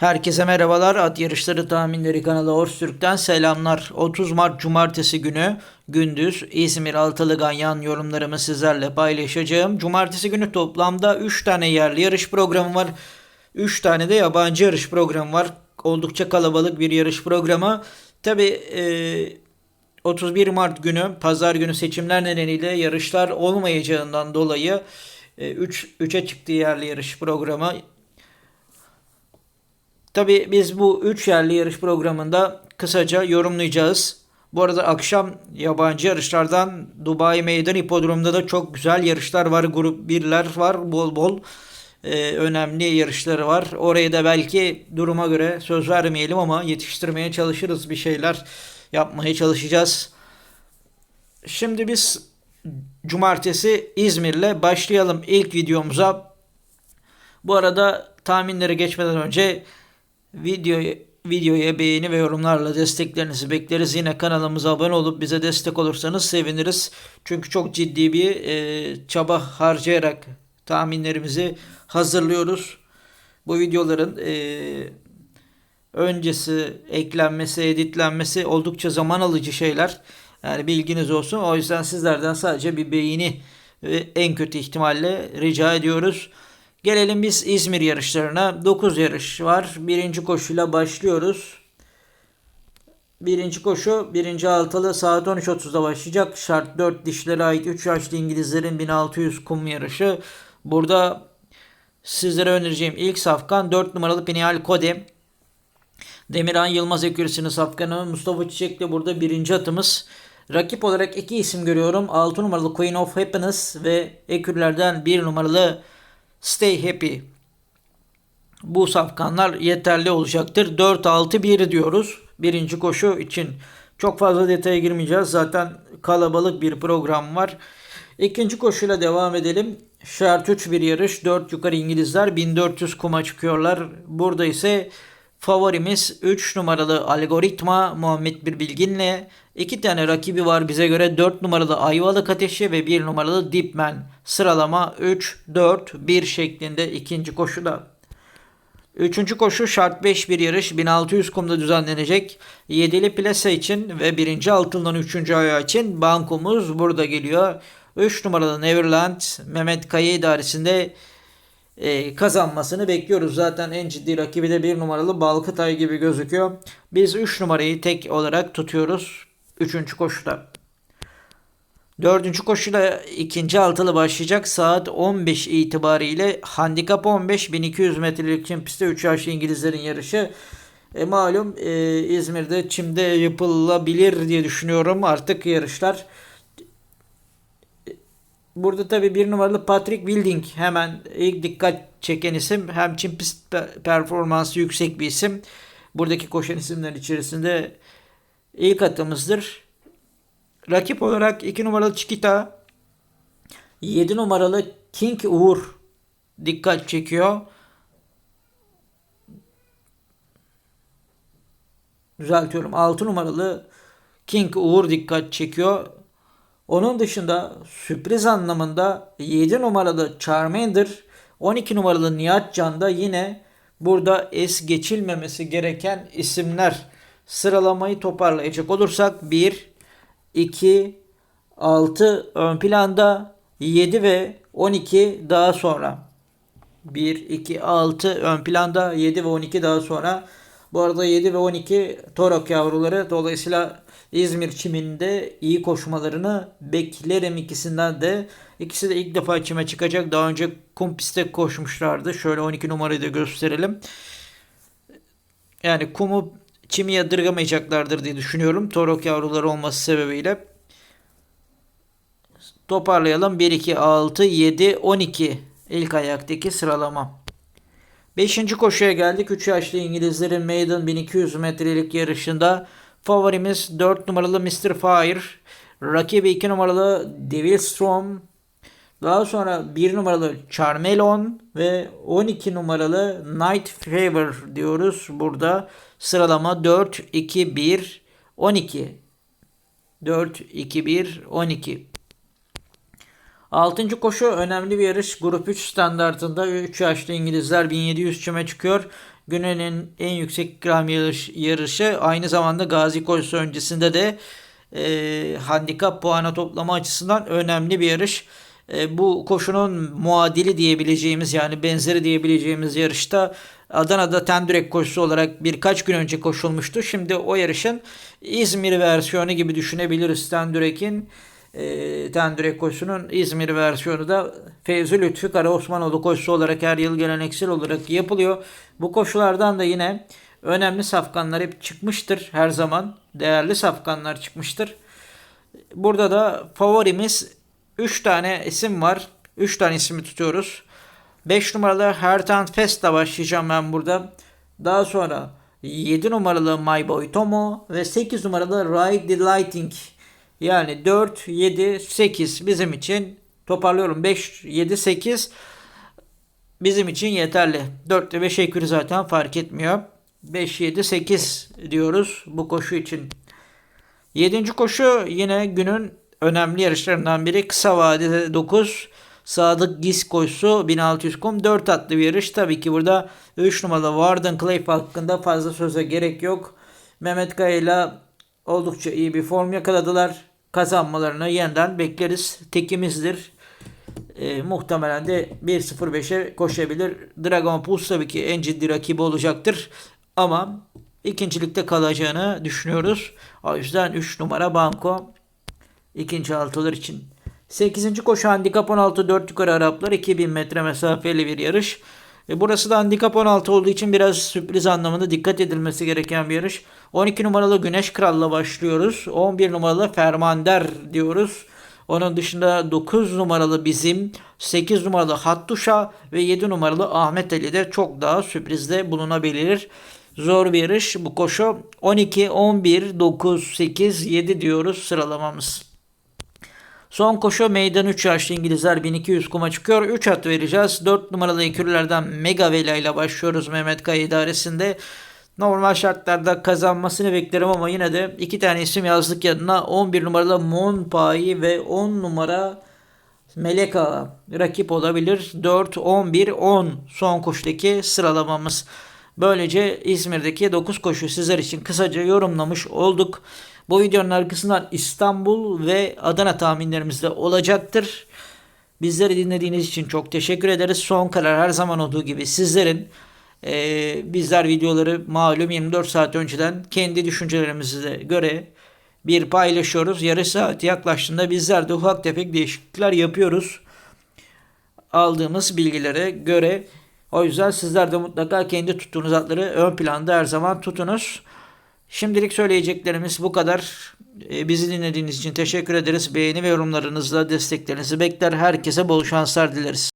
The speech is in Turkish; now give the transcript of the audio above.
Herkese merhabalar. At Yarışları Tahminleri kanalı Orstürk'ten selamlar. 30 Mart Cumartesi günü gündüz İzmir Altılı Ganyan yorumlarımı sizlerle paylaşacağım. Cumartesi günü toplamda 3 tane yerli yarış programı var. 3 tane de yabancı yarış programı var. Oldukça kalabalık bir yarış programı. Tabi 31 Mart günü pazar günü seçimler nedeniyle yarışlar olmayacağından dolayı 3 3'e çıktı yerli yarış programı. Tabi biz bu 3 yerli yarış programında kısaca yorumlayacağız. Bu arada akşam yabancı yarışlardan Dubai Meydan Hipodromu'nda da çok güzel yarışlar var. Grup 1'ler var bol bol. Ee, önemli yarışları var. Oraya da belki duruma göre söz vermeyelim ama yetiştirmeye çalışırız. Bir şeyler yapmaya çalışacağız. Şimdi biz cumartesi İzmir'le başlayalım ilk videomuza. Bu arada tahminlere geçmeden önce Videoya, videoya beğeni ve yorumlarla desteklerinizi bekleriz. Yine kanalımıza abone olup bize destek olursanız seviniriz. Çünkü çok ciddi bir e, çaba harcayarak tahminlerimizi hazırlıyoruz. Bu videoların e, öncesi, eklenmesi, editlenmesi oldukça zaman alıcı şeyler. Yani bilginiz olsun. O yüzden sizlerden sadece bir beğeni ve en kötü ihtimalle rica ediyoruz. Gelelim biz İzmir yarışlarına. 9 yarış var. Birinci koşuyla başlıyoruz. Birinci koşu birinci altılı saat 13.30'da başlayacak. Şart 4 dişlere ait 3 yaşlı İngilizlerin 1600 kum yarışı. Burada sizlere önereceğim ilk safkan 4 numaralı Pinial Kode. Demirhan Yılmaz ekürüsünün safkanı Mustafa Çiçek de burada birinci atımız. Rakip olarak iki isim görüyorum. 6 numaralı Queen of Happiness ve ekürlerden 1 numaralı Stay happy. Bu safkanlar yeterli olacaktır. 4-6-1 diyoruz. Birinci koşu için. Çok fazla detaya girmeyeceğiz. Zaten kalabalık bir program var. İkinci koşuyla devam edelim. Şart 3 bir yarış. 4 yukarı İngilizler 1400 kuma çıkıyorlar. Burada ise favorimiz 3 numaralı Algoritma Muhammed Bir Bilgin'le. 2 tane rakibi var bize göre 4 numaralı Ayvalık Ateşi ve 1 numaralı Dipman. Sıralama 3, 4, 1 şeklinde ikinci koşuda. Üçüncü koşu şart 5 bir yarış 1600 kumda düzenlenecek. Yedili plasa için ve birinci altından üçüncü ayağı için bankomuz burada geliyor. 3 numaralı Neverland Mehmet Kaya idaresinde e, kazanmasını bekliyoruz. Zaten en ciddi rakibi de 1 numaralı Balkıtay gibi gözüküyor. Biz 3 numarayı tek olarak tutuyoruz. 3. koşuda. Dördüncü koşuda ikinci altılı başlayacak. Saat 15 itibariyle handikap 15 1200 metrelik çim pistte 3 yaşlı İngilizlerin yarışı. E, malum e, İzmir'de çimde yapılabilir diye düşünüyorum artık yarışlar. Burada tabi bir numaralı Patrick Wilding hemen ilk dikkat çeken isim. Hem çim pist performansı yüksek bir isim. Buradaki koşan isimler içerisinde ilk atımızdır. Rakip olarak 2 numaralı Chiquita, 7 numaralı King Uğur dikkat çekiyor. Düzeltiyorum. 6 numaralı King Uğur dikkat çekiyor. Onun dışında sürpriz anlamında 7 numaralı Charmander, 12 numaralı Nihat Can da yine burada es geçilmemesi gereken isimler. Sıralamayı toparlayacak olursak 1, 2, 6 ön planda 7 ve 12 daha sonra. 1, 2, 6 ön planda 7 ve 12 daha sonra. Bu arada 7 ve 12 Torok yavruları dolayısıyla İzmir çiminde iyi koşmalarını beklerim ikisinden de. İkisi de ilk defa çime çıkacak. Daha önce kum pistte koşmuşlardı. Şöyle 12 numarayı da gösterelim. Yani kumu çimi yadırgamayacaklardır diye düşünüyorum. Torok yavruları olması sebebiyle. Toparlayalım. 1, 2, 6, 7, 12 ilk ayaktaki sıralama. Beşinci koşuya geldik. 3 yaşlı İngilizlerin Maiden 1200 metrelik yarışında favorimiz 4 numaralı Mr. Fire. Rakibi 2 numaralı Devil Storm. Daha sonra 1 numaralı Charmelon ve 12 numaralı Night Fever diyoruz. Burada sıralama 4, 2, 1, 12. 4, 2, 1, 12. Altıncı koşu önemli bir yarış. Grup 3 standartında 3 yaşlı İngilizler 1700 çime çıkıyor. günün en yüksek ikram yarış- yarışı. Aynı zamanda Gazi Koşusu öncesinde de e, handikap puanı toplama açısından önemli bir yarış. E, bu koşunun muadili diyebileceğimiz yani benzeri diyebileceğimiz yarışta Adana'da Tendürek koşusu olarak birkaç gün önce koşulmuştu. Şimdi o yarışın İzmir versiyonu gibi düşünebiliriz Tendürek'in. E, Tendürek koşusunun İzmir versiyonu da Fevzi Lütfü Kara Osmanoğlu koşusu olarak her yıl geleneksel olarak yapılıyor. Bu koşulardan da yine önemli safkanlar hep çıkmıştır her zaman. Değerli safkanlar çıkmıştır. Burada da favorimiz 3 tane isim var. 3 tane ismi tutuyoruz. 5 numaralı Hertan Fest'la başlayacağım ben burada. Daha sonra 7 numaralı My Boy Tomo ve 8 numaralı Ride the Lighting. Yani 4, 7, 8 bizim için toparlıyorum 5, 7, 8 bizim için yeterli. 4 ile 5 ekürü zaten fark etmiyor. 5, 7, 8 diyoruz bu koşu için. Yedinci koşu yine günün önemli yarışlarından biri. Kısa vadede 9. Sadık Giz koşusu 1600 kum 4 atlı bir yarış. Tabii ki burada 3 numaralı Warden Clay hakkında fazla söze gerek yok. Mehmet Kaya ile oldukça iyi bir form yakaladılar. Kazanmalarını yeniden bekleriz. Tekimizdir. E, muhtemelen de 1.05'e koşabilir. Dragon Pulse tabii ki en ciddi rakibi olacaktır. Ama ikincilikte kalacağını düşünüyoruz. O yüzden 3 numara banko ikinci altılar için. 8. koşu handikap 16 4 yukarı Araplar 2000 metre mesafeli bir yarış. E, burası da handikap 16 olduğu için biraz sürpriz anlamında dikkat edilmesi gereken bir yarış. 12 numaralı Güneş Kral'la başlıyoruz. 11 numaralı Fermander diyoruz. Onun dışında 9 numaralı bizim, 8 numaralı Hattuşa ve 7 numaralı Ahmet Ali de çok daha sürprizde bulunabilir. Zor bir yarış bu koşu. 12, 11, 9, 8, 7 diyoruz sıralamamız. Son koşu meydan 3 yaşlı İngilizler 1200 kuma çıkıyor. 3 at vereceğiz. 4 numaralı ekürlerden Mega Vela ile başlıyoruz Mehmet Kaya idaresinde. Normal şartlarda kazanmasını beklerim ama yine de iki tane isim yazdık yanına. 11 numaralı Monpai ve 10 numara Meleka rakip olabilir. 4, 11, 10 son koşudaki sıralamamız. Böylece İzmir'deki 9 koşu sizler için kısaca yorumlamış olduk. Bu videonun arkasından İstanbul ve Adana tahminlerimiz de olacaktır. Bizleri dinlediğiniz için çok teşekkür ederiz. Son karar her zaman olduğu gibi sizlerin. Ee, bizler videoları malum 24 saat önceden kendi düşüncelerimize göre bir paylaşıyoruz. Yarış saati yaklaştığında bizler de ufak tefek değişiklikler yapıyoruz. Aldığımız bilgilere göre. O yüzden sizler de mutlaka kendi tuttuğunuz atları ön planda her zaman tutunuz. Şimdilik söyleyeceklerimiz bu kadar. Ee, Bizi dinlediğiniz için teşekkür ederiz. Beğeni ve yorumlarınızla desteklerinizi bekler. Herkese bol şanslar dileriz.